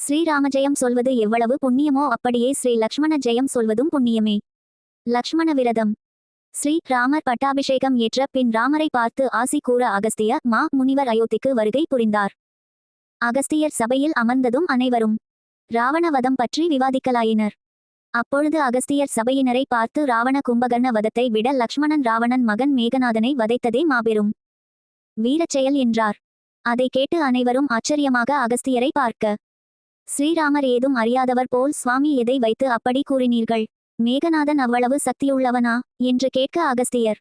ஸ்ரீராம ஜெயம் சொல்வது எவ்வளவு புண்ணியமோ அப்படியே ஸ்ரீ லக்ஷ்மண ஜெயம் சொல்வதும் புண்ணியமே. லக்ஷ்மண விரதம். ஸ்ரீ ராமர் பட்டாபிஷேகம் ஏற்ற பின் ராமரை பார்த்து ஆசி கூற அகஸ்திய மா முனிவர் அயோத்திக்கு வருகை புரிந்தார். அகஸ்தியர் சபையில் அமர்ந்ததும் அனைவரும். ராவணவதம் பற்றி விவாதிக்கலாயினர். அப்பொழுது அகஸ்தியர் சபையினரை பார்த்து ராவண கும்பகர்ண வதத்தை விட லக்ஷ்மணன் ராவணன் மகன் மேகநாதனை வதைத்ததே மாபெரும். வீரச் செயல் என்றார். அதை கேட்டு அனைவரும் ஆச்சரியமாக அகஸ்தியரை பார்க்க ஸ்ரீராமர் ஏதும் அறியாதவர் போல் சுவாமி எதை வைத்து அப்படி கூறினீர்கள்? மேகநாதன் அவ்வளவு சக்தியுள்ளவனா? என்று கேட்க அகஸ்தியர்.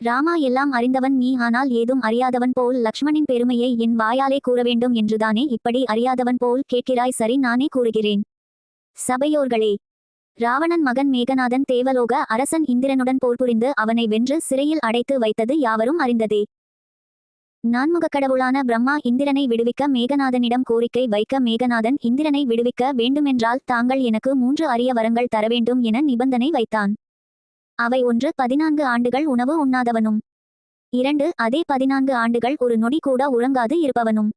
ராமா எல்லாம் அறிந்தவன் நீ ஆனால் ஏதும் அறியாதவன் போல் லக்ஷ்மணின் பெருமையை என் வாயாலே கூற வேண்டும் என்றுதானே இப்படி அறியாதவன் போல் கேட்கிறாய்? சரி நானே கூறுகிறேன். சபையோர்களே ராவணன் மகன் மேகநாதன் தேவலோக அரசன் இந்திரனுடன் போர் புரிந்து அவனை வென்று சிறையில் அடைத்து வைத்தது யாவரும் அறிந்ததே. நான்முகக் கடவுளான பிரம்மா இந்திரனை விடுவிக்க மேகநாதனிடம் கோரிக்கை வைக்க மேகநாதன் இந்திரனை விடுவிக்க வேண்டுமென்றால் தாங்கள் எனக்கு மூன்று அரிய வரங்கள் தர வேண்டும் என நிபந்தனை வைத்தான். அவை ஒன்று பதினான்கு ஆண்டுகள் உணவு உண்ணாதவனும். இரண்டு அதே பதினான்கு ஆண்டுகள் ஒரு நொடி கூட உறங்காது இருப்பவனும்.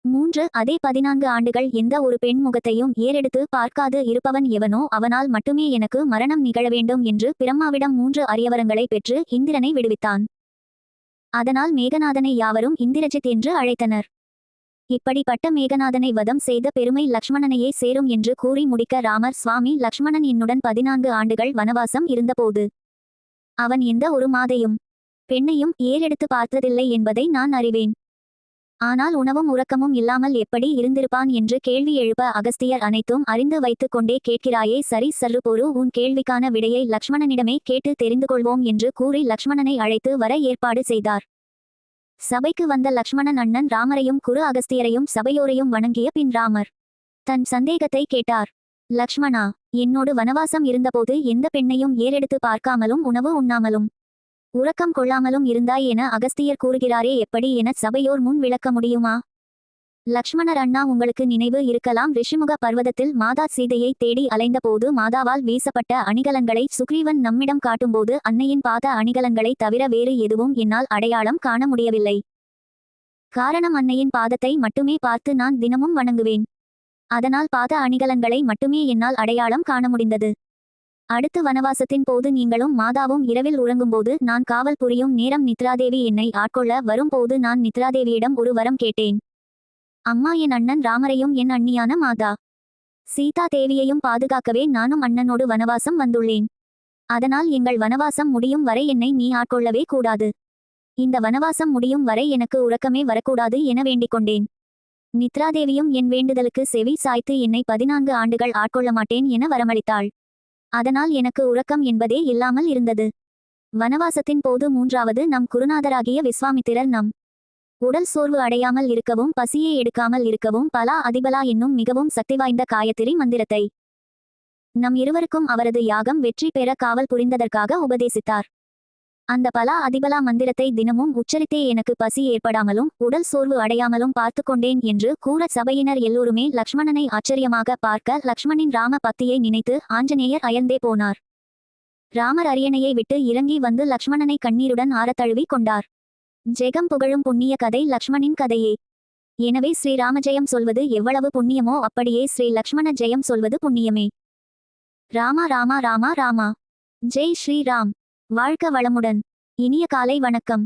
மூன்று அதே பதினான்கு ஆண்டுகள் எந்த ஒரு பெண் முகத்தையும் ஏறெடுத்து பார்க்காது இருப்பவன் எவனோ அவனால் மட்டுமே எனக்கு மரணம் நிகழ வேண்டும் என்று பிரம்மாவிடம் மூன்று அரியவரங்களை பெற்று இந்திரனை விடுவித்தான். அதனால் மேகநாதனை யாவரும் இந்திரஜித் என்று அழைத்தனர். இப்படிப்பட்ட மேகநாதனை வதம் செய்த பெருமை லக்ஷ்மணனையே சேரும் என்று கூறி முடிக்க ராமர் சுவாமி லக்ஷ்மணன் என்னுடன் பதினான்கு ஆண்டுகள் வனவாசம் இருந்தபோது அவன் எந்த ஒரு மாதையும் பெண்ணையும் ஏறெடுத்து பார்த்ததில்லை என்பதை நான் அறிவேன். ஆனால் உணவும் உறக்கமும் இல்லாமல் எப்படி இருந்திருப்பான் என்று கேள்வி எழுப்ப அகஸ்தியர் அனைத்தும் அறிந்து வைத்துக் கொண்டே கேட்கிறாயே சரி சர்ரு உன் கேள்விக்கான விடையை லக்ஷ்மணனிடமே கேட்டு தெரிந்து கொள்வோம் என்று கூறி லக்ஷ்மணனை அழைத்து வர ஏற்பாடு செய்தார். சபைக்கு வந்த லக்ஷ்மணன் அண்ணன் ராமரையும் குரு அகஸ்தியரையும் சபையோரையும் வணங்கிய பின் ராமர் தன் சந்தேகத்தை கேட்டார். லக்ஷ்மணா என்னோடு வனவாசம் இருந்தபோது எந்த பெண்ணையும் ஏறெடுத்து பார்க்காமலும் உணவு உண்ணாமலும் உறக்கம் கொள்ளாமலும் இருந்தாய் என அகஸ்தியர் கூறுகிறாரே எப்படி என சபையோர் முன் விளக்க முடியுமா? லக்ஷ்மணர் அண்ணா உங்களுக்கு நினைவு இருக்கலாம். ரிஷிமுக பர்வதத்தில் மாதா சீதையை தேடி அலைந்தபோது மாதாவால் வீசப்பட்ட அணிகலன்களை சுக்ரீவன் நம்மிடம் காட்டும்போது அன்னையின் பாத அணிகலன்களை தவிர வேறு எதுவும் என்னால் அடையாளம் காண முடியவில்லை. காரணம் அன்னையின் பாதத்தை மட்டுமே பார்த்து நான் தினமும் வணங்குவேன். அதனால் பாத அணிகலன்களை மட்டுமே என்னால் அடையாளம் காண முடிந்தது. அடுத்து வனவாசத்தின் போது நீங்களும் மாதாவும் இரவில் உறங்கும்போது நான் காவல் புரியும் நேரம் நித்ராதேவி என்னை ஆட்கொள்ள வரும்போது நான் நித்ராதேவியிடம் ஒரு வரம் கேட்டேன். அம்மா என் அண்ணன் ராமரையும் என் அண்ணியான மாதா. சீதா தேவியையும் பாதுகாக்கவே நானும் அண்ணனோடு வனவாசம் வந்துள்ளேன். அதனால் எங்கள் வனவாசம் முடியும் வரை என்னை நீ ஆட்கொள்ளவே கூடாது. இந்த வனவாசம் முடியும் வரை எனக்கு உறக்கமே வரக்கூடாது என வேண்டிக் கொண்டேன். நித்ராதேவியும் என் வேண்டுதலுக்கு செவி சாய்த்து என்னை பதினான்கு ஆண்டுகள் ஆட்கொள்ள மாட்டேன் என வரமளித்தாள். அதனால் எனக்கு உறக்கம் என்பதே இல்லாமல் இருந்தது. வனவாசத்தின் போது மூன்றாவது நம் குருநாதராகிய விஸ்வாமித்திரர் நம் உடல் சோர்வு அடையாமல் இருக்கவும் பசியை எடுக்காமல் இருக்கவும் பலா அதிபலா என்னும் மிகவும் சக்தி வாய்ந்த காயத்திரி மந்திரத்தை நம் இருவருக்கும் அவரது யாகம் வெற்றி பெற காவல் புரிந்ததற்காக உபதேசித்தார். அந்த பலா அதிபலா மந்திரத்தை தினமும் உச்சரித்தே எனக்கு பசி ஏற்படாமலும் உடல் சோர்வு அடையாமலும் பார்த்து கொண்டேன் என்று கூற சபையினர் எல்லோருமே லக்ஷ்மணனை ஆச்சரியமாக பார்க்க லக்ஷ்மணின் ராம பக்தியை நினைத்து ஆஞ்சநேயர் அயர்ந்தே போனார். ராமர் அரியணையை விட்டு இறங்கி வந்து லக்ஷ்மணனை கண்ணீருடன் ஆரத்தழுவி கொண்டார். ஜெகம் புகழும் புண்ணிய கதை லக்ஷ்மணின் கதையே. எனவே ஸ்ரீராமஜெயம் சொல்வது எவ்வளவு புண்ணியமோ அப்படியே ஸ்ரீ லக்ஷ்மண ஜெயம் சொல்வது புண்ணியமே. ராமா ராமா ராமா ராமா. ஜெய் ஸ்ரீராம். வாழ்க வளமுடன். இனிய காலை வணக்கம்.